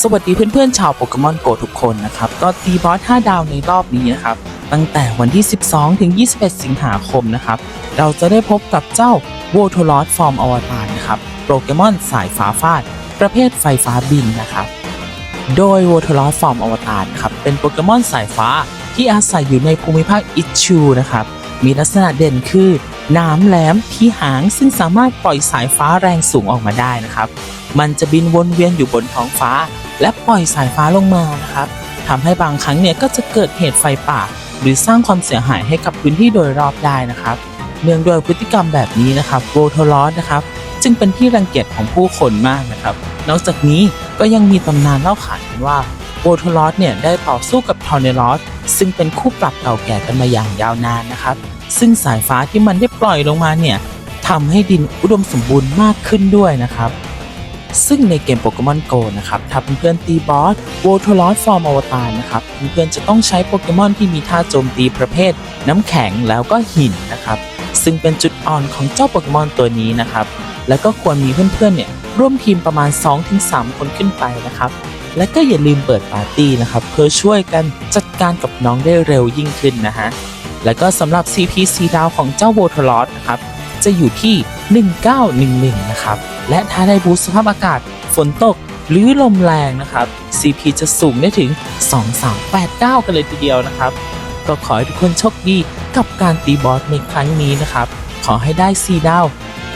สวัสดีเพื่อนๆชาวโปเกมอนโกทุกคนนะครับ ก็ตีบอส 5 ดาวในรอบนี้นะครับ ตั้งแต่วันที่ 12 ถึง 21 สิงหาคมนะครับ เราจะได้พบกับเจ้าโวโทลอสฟอร์มอวตารนะครับ โปเกมอนสายฟ้าฟาด ประเภทไฟฟ้าบินนะครับ โดยโวโทลอสฟอร์มอวตารครับ เป็นโปเกมอนสายฟ้าที่อาศัยอยู่ในภูมิภาคอิชูนะครับ มีลักษณะเด่นคือหน้ำแหลมที่หางซึ่งสามารถปล่อยสายฟ้าแรงสูงออกมาได้นะครับ มันจะบินวนเวียนอยู่บนท้องฟ้า และปล่อยสายฟ้าลงมานะครับทำให้บางครั้งเนี่ยก็จะเกิดเหตุไฟป่า หรือสร้างความเสียหายให้กับพื้นที่โดยรอบได้นะครับเนื่องด้วยพฤติกรรมแบบนี้นะครับโวโทลอสนะครับจึงเป็นที่รังเกียจของผู้คนมากนะครับ นอกจากนี้ก็ยังมีตำนานเล่าขานกันว่าโวโทลอสเนี่ยได้ต่อสู้กับทอร์เนลอสซึ่งเป็นคู่ปรับเก่าแก่กันมาอย่างยาวนานนะครับ ซึ่งสายฟ้าที่มันได้ปล่อยลงมาเนี่ยทำให้ดินอุดมสมบูรณ์มากขึ้นด้วยนะครับ ซึ่งในเกมโปเกมอนโกนะครับ ถ้าเพื่อนๆตีบอสโวโทลอสฟอร์มอวตารนะครับ เพื่อนๆจะต้องใช้โปเกมอนที่มีท่าโจมตีประเภท น้ำแข็งแล้วก็หินนะครับ ซึ่งเป็นจุดอ่อนของเจ้าโปเกมอนตัวนี้นะครับ แล้วก็ควรมีเพื่อนๆเนี่ยร่วมทีมประมาณ 2-3 คนขึ้นไปนะครับ และก็อย่าลืมเปิดปาร์ตี้นะครับ เพื่อช่วยกันจัดการกับน้องได้เร็วยิ่งขึ้นนะฮะ แล้วก็สำหรับ CPC ดาวของเจ้าโวทอลอสนะครับ จะอยู่ที่ 1911 นะครับ และถ้าได้บูสต์สภาพอากาศฝนตกหรือลมแรงนะครับ CP จะสูงได้ถึง 2389 กันเลยทีเดียวนะครับ ก็ขอให้ทุกคนโชคดีกับการตีบอสในครั้งนี้นะครับ ขอให้ได้ 4 ดาว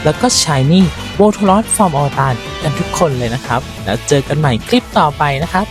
แล้วก็ Shiny โวทลอสฟอร์มอวตารกันทุกคนเลยนะครับ แล้วเจอกันใหม่คลิปต่อไปนะครับ